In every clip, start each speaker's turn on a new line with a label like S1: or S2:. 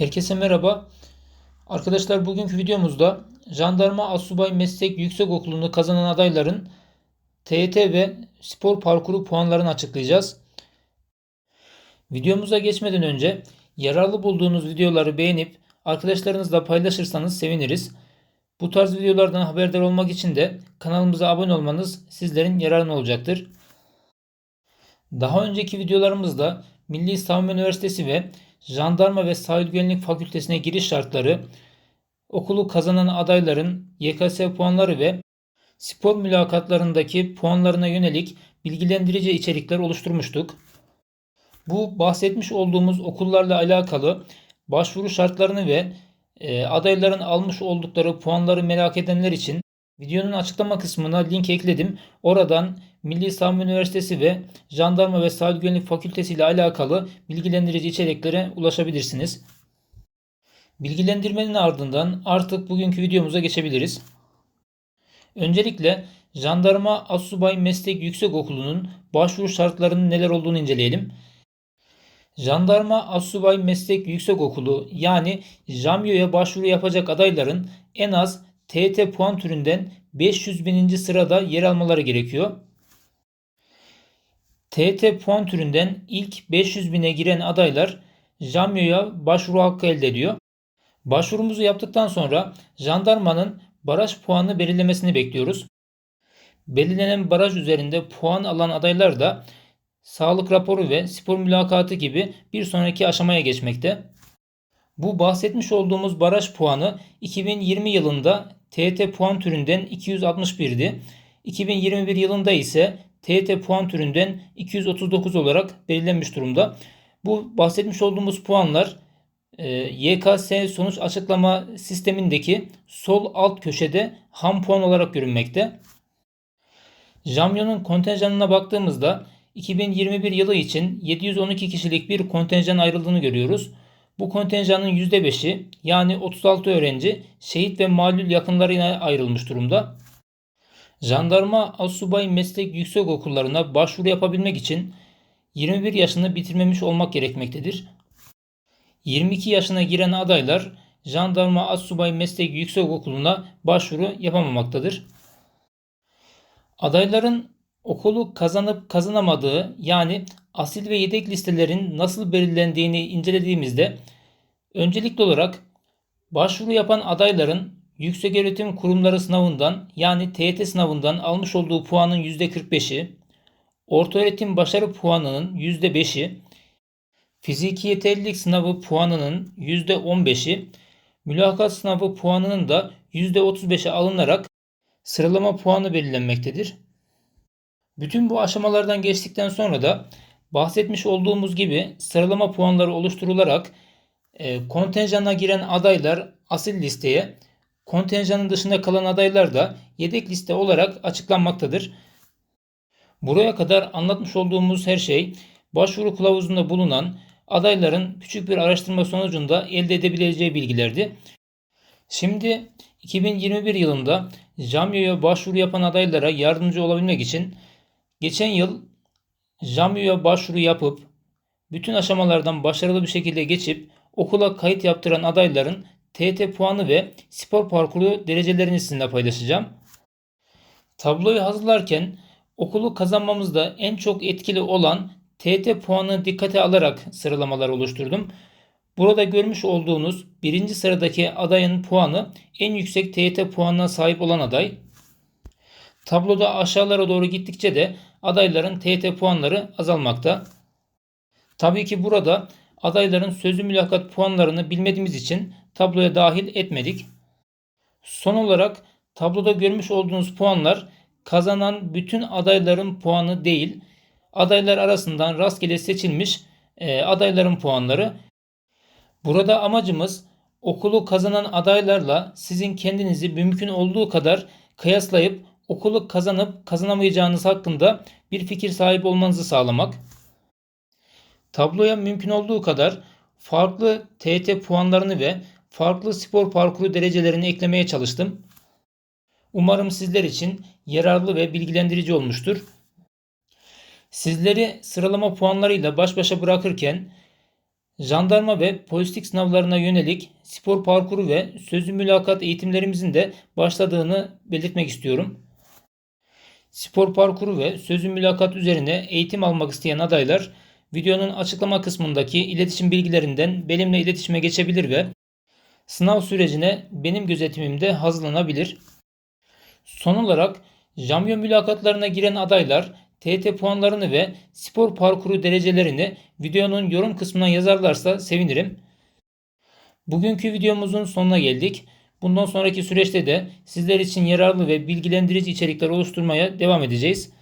S1: Herkese merhaba. Arkadaşlar bugünkü videomuzda Jandarma Asubay Meslek Yüksekokulu'nu kazanan adayların TYT ve spor parkuru puanlarını açıklayacağız. Videomuza geçmeden önce yararlı bulduğunuz videoları beğenip arkadaşlarınızla paylaşırsanız seviniriz. Bu tarz videolardan haberdar olmak için de kanalımıza abone olmanız sizlerin yararına olacaktır. Daha önceki videolarımızda Milli Savunma Üniversitesi ve Jandarma ve Sahil Güvenlik Fakültesine giriş şartları, okulu kazanan adayların YKS puanları ve spor mülakatlarındaki puanlarına yönelik bilgilendirici içerikler oluşturmuştuk. Bu bahsetmiş olduğumuz okullarla alakalı başvuru şartlarını ve e, adayların almış oldukları puanları merak edenler için videonun açıklama kısmına link ekledim. Oradan Milli Savunma Üniversitesi ve Jandarma ve Sahil Güvenlik Fakültesi ile alakalı bilgilendirici içeriklere ulaşabilirsiniz. Bilgilendirmenin ardından artık bugünkü videomuza geçebiliriz. Öncelikle Jandarma Assubay Meslek Yüksekokulu'nun başvuru şartlarının neler olduğunu inceleyelim. Jandarma Assubay Meslek Yüksekokulu yani JAMYO'ya başvuru yapacak adayların en az TET puan türünden 500 bininci sırada yer almaları gerekiyor. TET puan türünden ilk 500 bine giren adaylar JAMYO'ya başvuru hakkı elde ediyor. Başvurumuzu yaptıktan sonra jandarmanın baraj puanını belirlemesini bekliyoruz. Belirlenen baraj üzerinde puan alan adaylar da sağlık raporu ve spor mülakatı gibi bir sonraki aşamaya geçmekte. Bu bahsetmiş olduğumuz baraj puanı 2020 yılında TET puan türünden 261'di. 2021 yılında ise TET puan türünden 239 olarak belirlenmiş durumda. Bu bahsetmiş olduğumuz puanlar e, YKS sonuç açıklama sistemindeki sol alt köşede ham puan olarak görünmekte. Jamyon'un kontenjanına baktığımızda 2021 yılı için 712 kişilik bir kontenjan ayrıldığını görüyoruz. Bu kontenjanın %5'i yani 36 öğrenci şehit ve malul yakınlarına ayrılmış durumda. Jandarma Asubay Meslek Yüksek Okullarına başvuru yapabilmek için 21 yaşını bitirmemiş olmak gerekmektedir. 22 yaşına giren adaylar Jandarma Asubay Meslek Yüksek Okulu'na başvuru yapamamaktadır. Adayların okulu kazanıp kazanamadığı yani asil ve yedek listelerin nasıl belirlendiğini incelediğimizde öncelikli olarak başvuru yapan adayların yükseköğretim kurumları sınavından yani TYT sınavından almış olduğu puanın %45'i, ortaöğretim başarı puanının %5'i, fiziki yeterlilik sınavı puanının %15'i, mülakat sınavı puanının da %35'e alınarak sıralama puanı belirlenmektedir. Bütün bu aşamalardan geçtikten sonra da bahsetmiş olduğumuz gibi sıralama puanları oluşturularak e, kontenjana giren adaylar asil listeye, kontenjanın dışında kalan adaylar da yedek liste olarak açıklanmaktadır. Buraya kadar anlatmış olduğumuz her şey başvuru kılavuzunda bulunan adayların küçük bir araştırma sonucunda elde edebileceği bilgilerdi. Şimdi 2021 yılında JAMYO'ya başvuru yapan adaylara yardımcı olabilmek için geçen yıl JAMYO'ya başvuru yapıp bütün aşamalardan başarılı bir şekilde geçip okula kayıt yaptıran adayların TT puanı ve spor parkuru derecelerini sizinle paylaşacağım. Tabloyu hazırlarken okulu kazanmamızda en çok etkili olan TT puanı dikkate alarak sıralamalar oluşturdum. Burada görmüş olduğunuz birinci sıradaki adayın puanı en yüksek TYT puanına sahip olan aday. Tabloda aşağılara doğru gittikçe de adayların TYT puanları azalmakta. Tabii ki burada adayların sözlü mülakat puanlarını bilmediğimiz için tabloya dahil etmedik. Son olarak tabloda görmüş olduğunuz puanlar kazanan bütün adayların puanı değil, adaylar arasından rastgele seçilmiş e, adayların puanları. Burada amacımız okulu kazanan adaylarla sizin kendinizi mümkün olduğu kadar kıyaslayıp okulu kazanıp kazanamayacağınız hakkında bir fikir sahibi olmanızı sağlamak. Tabloya mümkün olduğu kadar farklı TET puanlarını ve farklı spor parkuru derecelerini eklemeye çalıştım. Umarım sizler için yararlı ve bilgilendirici olmuştur. Sizleri sıralama puanlarıyla baş başa bırakırken Jandarma ve polislik sınavlarına yönelik spor parkuru ve sözlü mülakat eğitimlerimizin de başladığını belirtmek istiyorum. Spor parkuru ve sözlü mülakat üzerine eğitim almak isteyen adaylar videonun açıklama kısmındaki iletişim bilgilerinden benimle iletişime geçebilir ve sınav sürecine benim gözetimimde hazırlanabilir. Son olarak Jamyo mülakatlarına giren adaylar TET puanlarını ve spor parkuru derecelerini videonun yorum kısmına yazarlarsa sevinirim. Bugünkü videomuzun sonuna geldik. Bundan sonraki süreçte de sizler için yararlı ve bilgilendirici içerikler oluşturmaya devam edeceğiz.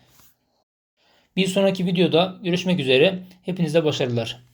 S1: Bir sonraki videoda görüşmek üzere. Hepinize başarılar.